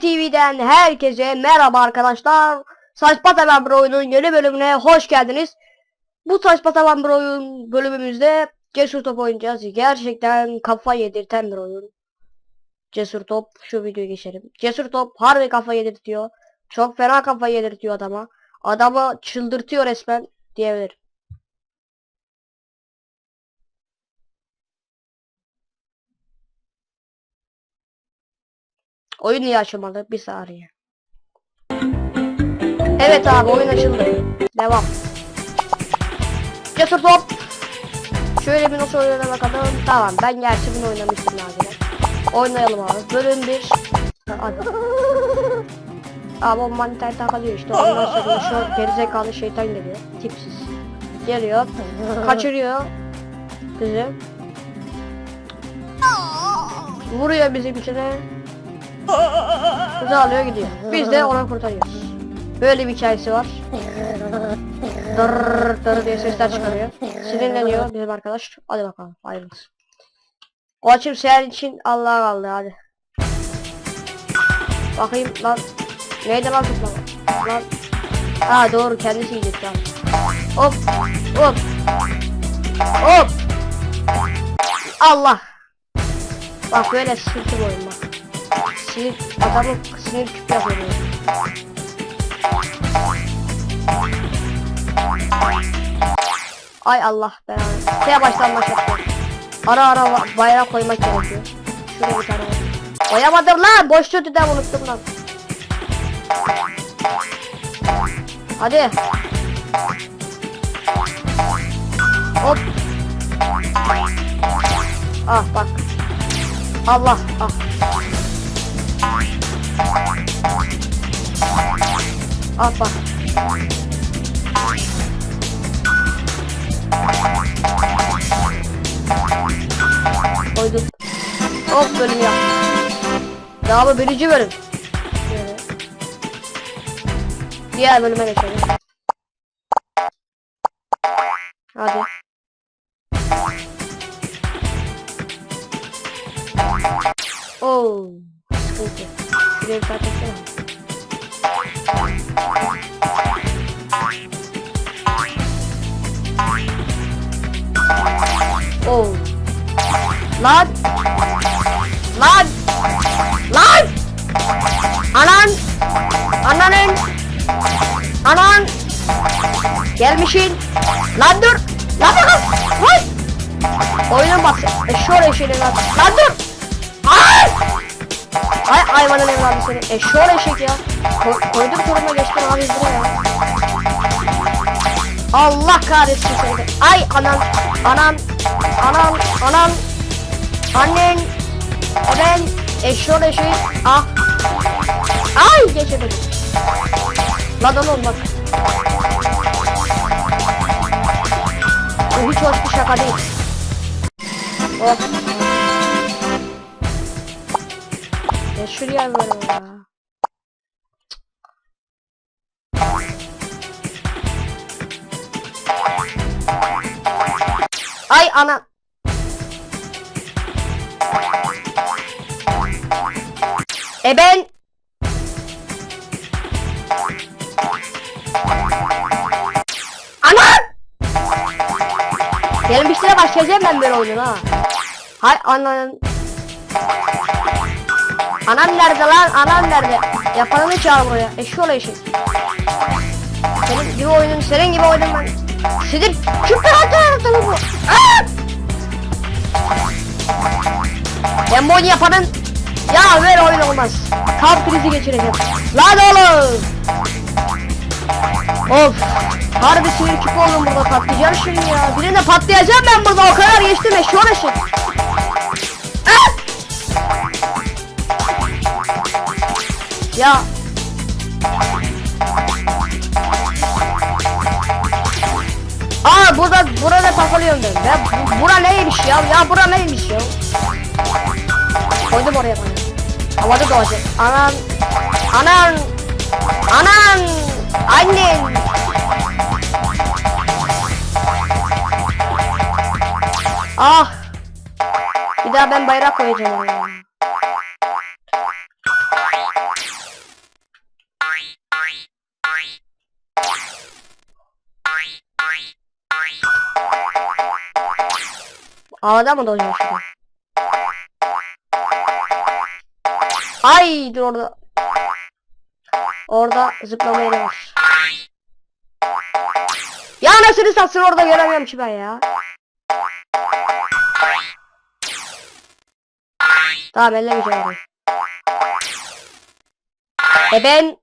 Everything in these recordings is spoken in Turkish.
TV'den herkese merhaba arkadaşlar. Saçma Sapan bir oyunun yeni bölümüne hoş geldiniz. Bu Saçma Sapan bir oyun bölümümüzde Cesur Top oynayacağız. Gerçekten kafa yedirten bir oyun. Cesur Top şu videoyu geçelim. Cesur Top harbi kafa yedirtiyor. Çok fena kafa yedirtiyor adama. Adamı çıldırtıyor resmen diyebilirim. Oyun niye açılmadı? Bir saniye. Evet abi oyun açıldı. Devam. Cesur top. Şöyle bir nasıl oynadığına bakalım. Tamam ben gerçi bunu oynamıştım abi. Oynayalım abi. Bölüm 1. Hadi. Abi o maniter takılıyor işte. Ondan sonra şu gerizekalı şeytan geliyor. Tipsiz. Geliyor. Kaçırıyor. Bizi. Vuruyor bizimkine. Kızı alıyor gidiyor. Biz de ona kurtarıyoruz. Böyle bir hikayesi var. Dırrrr dırrrr diye sesler çıkarıyor. Sinirleniyor bizim arkadaş. Hadi bakalım hayırlısı. Koçum senin için Allah'a kaldı hadi. Bakayım lan. Neydi lan tutlama? Lan. Ha doğru kendisi yiyecek lan. Hop hop. Hop. Allah. Bak böyle sıkıntı boyun bak. Sinir adamın sinir küp yapıyor. Ay Allah ben Şeye baştan başlattım. Ara ara ba- bayrak koymak gerekiyor. Şuraya bir tane. Koyamadım lan. Boş tütüden unuttum lan. Hadi. Hop. Ah bak. Allah ah. Bak. Koydum. Hop bölüm ya. Daha bu birinci bölüm. Şöyle. Diğer bölüme geçelim. Hadi. Oo. Sıkıntı. Oo. Lan. Lan. Lan. Anan. Ananın. Anan. Gelmişin. Lan dur. Lan bakalım. Vay. Oyuna bak. Eşşoğlu eşeğini lan. Lan dur. Ay. Ay hayvanın evladı seni. Eşşoğlu eşek ya. Ko koydum soruma geçtim abi buraya. Allah kahretsin seni. Ay anan. Anan. Anan. Anan. Annen. Ben. Eşşoğlu eşeği. Ah. Ay geçemedim. Oğlum bak. Bu hiç hoş bir şaka değil. Hop. Ya şuraya böyle ya. Ay ana. E ben Ana! Gelmişlere başlayacağım ben böyle oyunu ha. Hay anan. Anan nerede lan? Anan nerede? Yapanını çağır buraya. Eşşoğlu eşek. Senin gibi oyunun, senin gibi oyunun ben. Sinir. Şu tarafta bu. Aa! Ben bu oyunu yapanın ya böyle oyun olmaz. Kalp krizi geçireceğim. Lan oğlum. Of. Harbi sinir küpü oldum burada patlayacağım şimdi ya. Birine patlayacağım ben burada o kadar geçtim eşşoğlu eşek. Ah! Ya. Aa burada burada takılıyorum ben. Ya bu- bura neymiş ya? Ya bura neymiş ya? Koydum oraya bana. Havada doğacak. Anan. Anan. Anan. Annen. Ah. Bir daha ben bayrak koyacağım Havada mı dolaşıyor şimdi? Ay dur orada. Orada zıplama yeri var. Ya nasıl satsın orada göremiyorum ki ben ya. Tamam ellemeyeceğim orayı. E ben...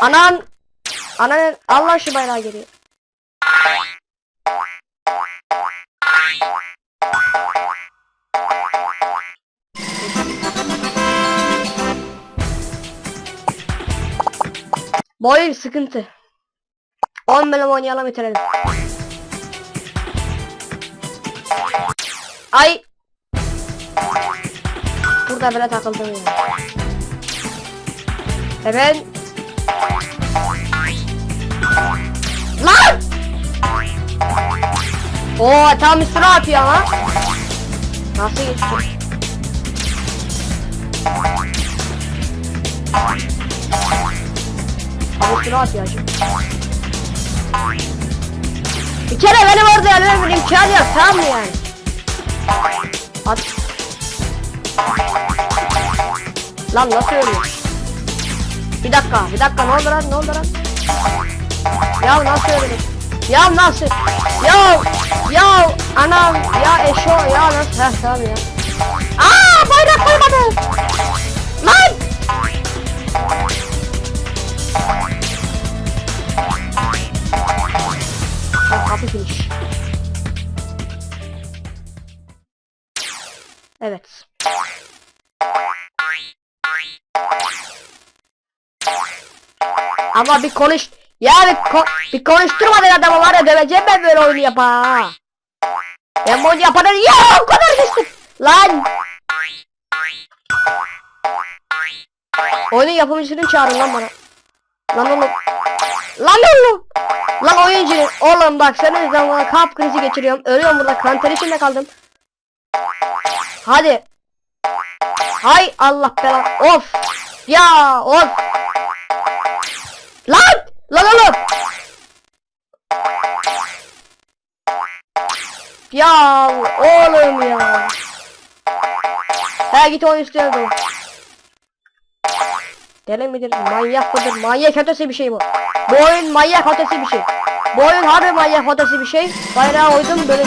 Anan... Anan Allah şu bayrağı geliyor. Bu oyun sıkıntı. 10 bölüm oynayalım bitirelim. Ay. Burada böyle takıldım ya. E ben... Lan! Oo tam üstüne atıyor ama. Nasıl geçti? Tam üstüne atıyor acı. Bir kere benim orada yerime bir imkan yok tamam mı yani? At. Lan nasıl ölüyor? Bir dakika, bir dakika ne oldu lan, ne oldu lan? Ya nasıl ölüyor? Ya nasıl? Ya, ya anam, ya eşo, ya nasıl? Heh tamam ya. Aa bayrak koymadı. Lan! Kapı finish. Evet. Ama bir konuş... Ya bir, ko bir konuşturmadın adamı var ya döveceğim ben böyle oyunu yapa. Ben bu oyunu yapanı... Ya o kadar düştüm. Lan! Oyunun yapımcısını çağırın lan bana. Lan oğlum. Lan oğlum. Lan oyuncu. Oğlum bak senin yüzünden bana kalp krizi geçiriyorum. Ölüyorum burada kanter içinde kaldım. Hadi. Hay Allah belanı. Of. Ya of. Lan. Lan oğlum. Ya oğlum ya. Ha git oyun dur. Deli midir? Manyak mıdır? Manyak ötesi bir şey bu. Bu oyun manyak ötesi bir şey. Bu oyun harbi manyak ötesi bir şey. Bayrağı oydum böyle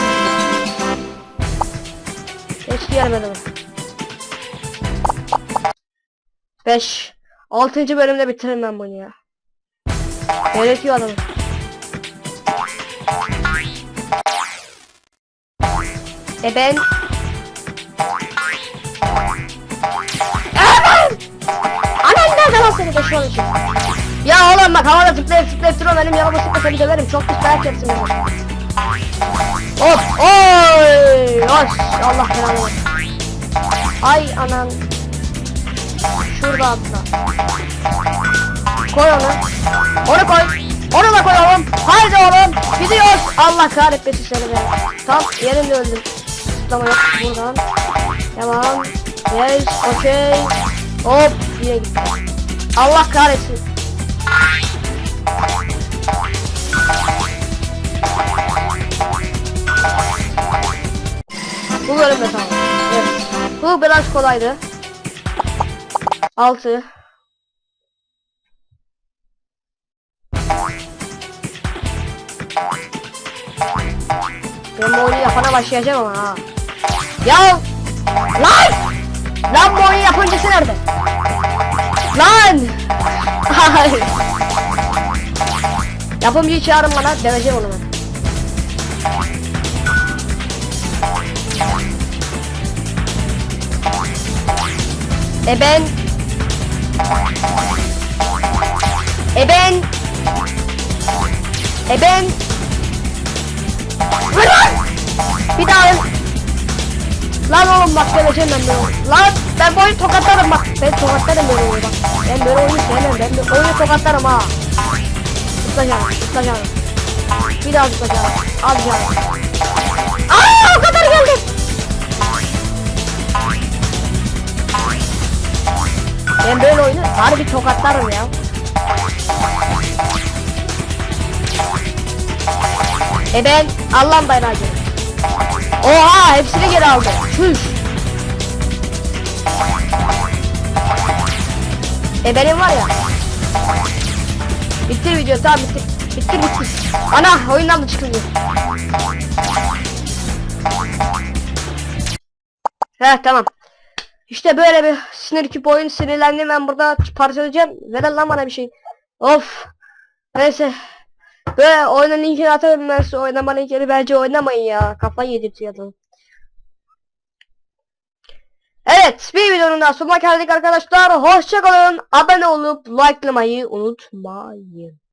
Eski yer bölümü. 5 6. bölümde bitiririm ben bunu ya. Gerekiyor adamı. E ben... Aman! Anan nerede seni de şu an için? Ya oğlum bak havada zıplayıp zıplayıp duruyor benim yanıma sıkma seni döverim çok pis dayak yersin. Hop oy hoş Allah belanı. Ay anan. Şurada atla. Koy onu. Onu koy. Onu da koy oğlum. Haydi oğlum. Gidiyoruz. Allah kahretmesin seni be. Tam yerinde öldüm. Tamam yok buradan. Tamam. Yes. Okey. Hop. Yine gitti. Allah kahretsin. Bu bölümde tamam. Evet. Bu biraz kolaydı. 6 Ben yapana başlayacağım ama ha. Ya! Lan! Lan bu oyunu yapıncısı nerede? Lan! Hayır. Yapımcıyı çağırın bana demeyeceğim onu ben. E ben E ben E ben lan! Bir daha öl- Lan oğlum bak geleceğim ben böyle Lan ben oyunu tokatlarım bak. Ben tokatlarım böyle oyunu bak. Ben böyle oyunu sevmem. Ben böyle oyunu tokatlarım ha. Tutacağım tutacağım Bir daha tutacağım Alacağım Aa o kadar geldi. Ben böyle oyunu harbi tokatlarım ya. E ben Allah'ın bayrağı geri. Oha hepsini geri aldı. Çüş. E benim var ya. Bitti video tamam bitti. Bitti bitti. Ana oyundan mı çıkılıyor? He tamam. İşte böyle bir sinir küp oyun sinirlendim ben burada parçalayacağım. Ver lan bana bir şey. Of. Neyse. Böyle oyunun linkini atarım ben size oynama linkini bence oynamayın ya. Kafayı yedirtiyordu. Evet bir videonun daha sonuna geldik arkadaşlar. Hoşçakalın. Abone olup likelamayı unutmayın.